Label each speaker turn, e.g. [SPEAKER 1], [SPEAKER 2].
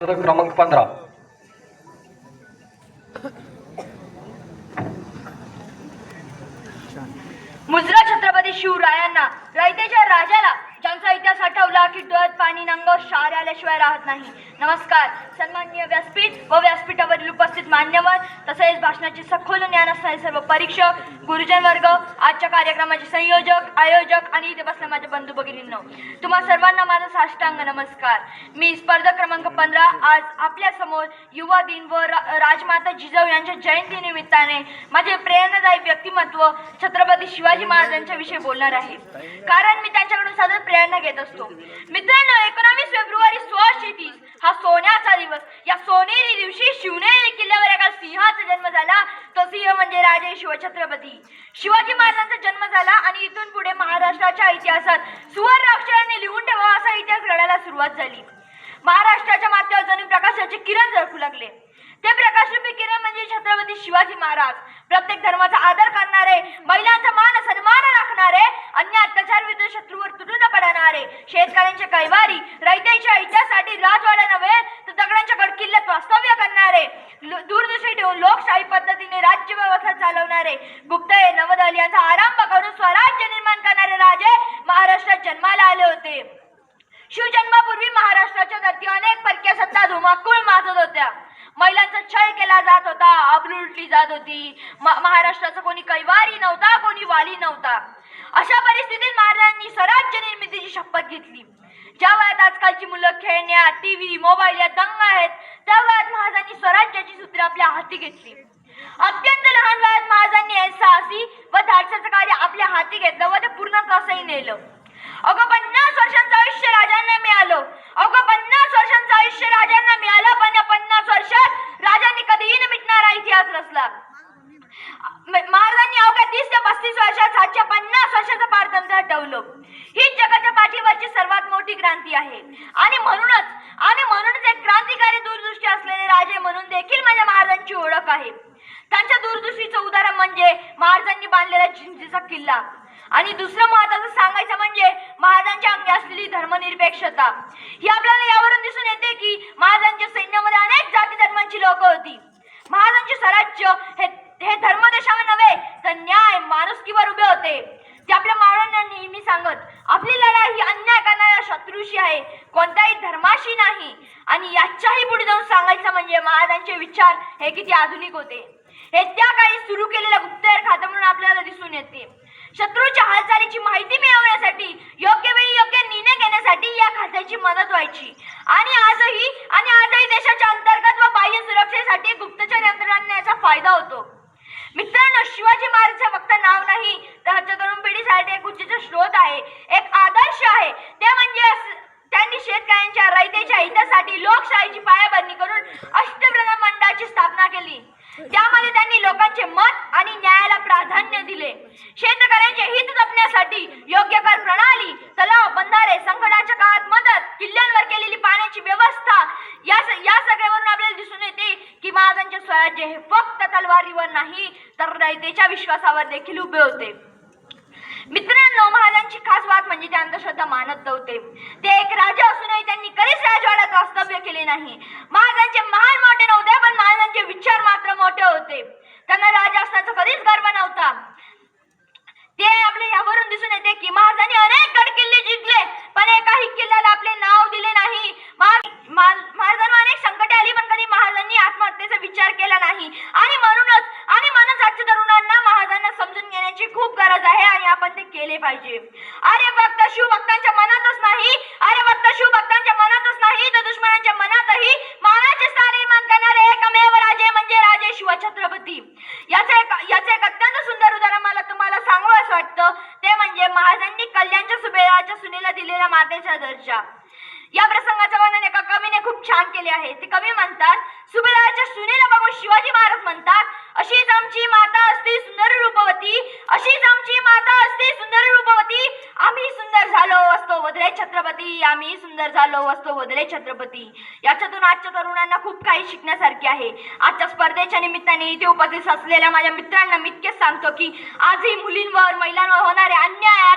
[SPEAKER 1] क्रमांक पंधरा.
[SPEAKER 2] मुजरा छत्रपती शिवरायांना रयतेच्या राजाला इतिहास आठवला की डोळ्यात पाणी नंग शार आल्याशिवाय राहत नाही? नमस्कार. सन्माननीय व्यासपीठ व व्यासपीठावरील उपस्थित मान्यवर तसेच भाषणाची सखोल ज्ञान असणारे सर्व परीक्षक गुरुजन वर्ग आजच्या कार्यक्रमाचे संयोजक आयोजक आणि इथे बसल्या माझे बंधू भगिनींनो तुम्हा सर्वांना माझा साष्टांग नमस्कार. मी स्पर्धा क्रमांक पंधरा आज आपल्यासमोर युवा दिन व रा- राजमाता जिजाऊ यांच्या जयंती निमित्ताने माझे प्रेरणादायी व्यक्तिमत्व छत्रपती शिवाजी महाराजांच्या विषयी बोलणार आहे. कारण मी त्यांच्याकडून सतत प्रेरणा घेत असतो. मित्रांनो एकोणावीस फेब्रुवारी सोळाशे तीस हा सोन्याचा दिवस. या सोनेरी दिवशी शिवनेरी किल्ल्यावर एका सिंहाचा जन्म झाला. तो सिंह म्हणजे राजे शिवछत्रपती. शिवाजी महाराजांचा जन्म झाला आणि इथून पुढे महाराष्ट्राच्या इतिहासात सुवर्ण अक्षराने लिहून ठेवा असा इतिहास घडायला सुरुवात झाली. महाराष्ट्राच्या माथ्यावर जणू प्रकाशाचे किरण झळकू लागले. ते प्रकाशरूपी किरण म्हणजे छत्रपती शिवाजी महाराज. प्रत्येक धर्माचा आदर करणारे महिलांचा मान सन्मान राखणारे अन्य अत्याचार विरुद्ध शत्रूवर तुटून राहणारे शेतकऱ्यांचे कैवारी रयतेच्या हितासाठी राजवाडा नव्हे तर दगडांच्या गडकिल्ल्यात वास्तव्य करणारे. दूरदृष्टी ठेवून लोकशाही पद्धतीने राज्य व्यवस्था चालवणारे गुप्तहे नवदल यांचा आरंभ करून स्वराज्य निर्माण करणारे राजे महाराष्ट्रात जन्माला आले होते. शिवजन्मापूर्वी महाराष्ट्राच्या धर्ती अनेक परक्या सत्ता धुमाकूळ माजत होत्या. महिलांचा छळ केला जात होता आबरू लुटली जात होती. महाराष्ट्राचा कोणी कैवारी नव्हता कोणी वाली नव्हता. अशा परिस्थितीत महाराजांनी स्वराज्य निर्मितीची शपथ घेतली. ज्या वयात आजकालची मुलं खेळण्यात टीव्ही मोबाईल या दंग आहेत त्या वयात महाराजांनी स्वराज्याची सूत्रे आपल्या हाती घेतली. अत्यंत लहान वयात महाराजांनी ऐसाहसी साहसी व धाडसाचं कार्य आपल्या हाती घेतलं व ते पूर्ण कसंही नेलं. अगं पन्नास वर्षांचं आयुष्य राजांना मिळालं. अगं पन्नास वर्षांचं आयुष्य राजांना मिळालं पण या पन्नास वर्षात राजांनी कधीही न मिटणारा इतिहास रचला. महाराजांनी अवघ्या तीस ते पस्तीस वर्षात सातशे पन्नास वर्षाचं पारतंत्र हटवलं ही जगाच्या पाठीवरची सर्वात मोठी क्रांती आहे. आणि म्हणूनच आणि म्हणूनच एक क्रांतिकारी दूरदृष्टी असलेले राजे म्हणून देखील माझ्या महाराजांची ओळख आहे. त्यांच्या दूरदृष्टीचं उदाहरण म्हणजे महाराजांनी बांधलेला जिंजीचा किल्ला. आणि दुसरं महत्वाचं सांगायचं म्हणजे महाराजांच्या अंगी असलेली धर्मनिरपेक्षता. ही आपल्याला यावरून दिसून येते की महाराजांच्या सैन्यामध्ये अनेक जाती धर्मांची लोक होती. महाराजांचे स्वराज्य हे हे धर्मदेशावर नव्हे तर न्याय माणुसकीवर उभे होते. ते आपल्या मावळ्यांना नेहमी सांगत आपली लढाई ही अन्याय करणाऱ्या शत्रूशी आहे कोणत्याही धर्माशी नाही. आणि याच्याही पुढे जाऊन सांगायचं म्हणजे महाराजांचे विचार हे किती आधुनिक होते. हे त्या काळी सुरू केलेल्या गुप्तहेर खातं म्हणून आपल्याला दिसून येते. शत्रूच्या हालचालीची माहिती मिळवण्यासाठी योग्य वेळी योग्य निर्णय घेण्यासाठी या खात्याची मदत व्हायची. आणि आजही आणि आजही देशाच्या अंतर्गत व बाह्य सुरक्षेसाठी गुप्तचर यंत्रणांना याचा फायदा होतो. शिवाजी महाराज फक्त नाव नाही तर आजच्या तरुण पिढीसाठी एक उच्च स्रोत आहे एक आदर्श आहे. ते म्हणजे त्यांनी शेतकऱ्यांच्या रयतेच्या हितासाठी लोकशाहीची पायाभरणी करून अष्टप्रधान मंडळाची स्थापना केली. त्यामध्ये त्यांनी लोकांचे मत आणि न्यायाला प्राधान्य दिले. शेतकऱ्यांचे हित जपण्यासाठी योग्य कर प्रणाली तलाव बंधारे संकटाच्या काळात मदत किल्ल्यांवर केलेली पाणी व्यवस्था या स- या सगळ्यावरून आपल्याला दिसून येते की महाराजांचे स्वराज्य हे फक्त तलवारीवर नाही तर रयतेच्या विश्वासावर देखील उभे होते. मित्रांनो महाराजांची खास बात म्हणजे ते अंधश्रद्धा मानत नव्हते. ते एक राजा असूनही त्यांनी कधीच राजवाड्यात वास्तव्य केले नाही. महाराजांचे महान मोठे नव्हते पण महाराजांचे विचार मात्र मोठे होते. त्यांना राजा असण्याचा कधीच गर्व नव्हता. ते आपले यावरून दिसून येते की महाराजांनी अनेक गड किल्ले जिंकले पण एकाही किल्ल्याला आपले नाव दिले नाही महा- महा- महाराजांना अनेक संकटे आली पण कधी महाराजांनी आत्महत्येचा विचार केला नाही आणि म्हणूनच आणि म्हणूनच आजच्या तरुणांना महाराजांना करण्याची खूप गरज आहे आणि आपण ते केले पाहिजे. अरे फक्त शिवभक्तांच्या मनातच नाही. अरे फक्त शिवभक्तांच्या मनातच नाही. तर दुश्मनांच्या मनातही मानाचे स्थान निर्माण करणारे एकमेव राजे म्हणजे राजे शिवछत्रपती. याचे याचे एक अत्यंत सुंदर उदाहरण मला तुम्हाला सांगू असं वाटतं. ते म्हणजे महाराजांनी कल्याणच्या सुभेदाराच्या सुनेला दिलेला मातेचा दर्जा. या प्रसंगाचं वर्णन एका कवीने खूप छान केले आहे. ते कवी म्हणतात सुभेदाराच्या सुनेला बघून शिवाजी महाराज म्हणतात अशीच आमची माता रूपवती. अशीच आमची माता असते सुंदर रूपवती. आम्ही सुंदर झालो असतो वदरे छत्रपती. आम्ही सुंदर झालो असतो वदरे छत्रपती. याच्यातून आजच्या तरुणांना खूप काही शिकण्यासारखे आहे. आजच्या स्पर्धेच्या निमित्ताने इथे उपस्थित असलेल्या माझ्या मित्रांना मी इतकेच सांगतो की आजही मुलींवर महिलांवर होणारे अन्याय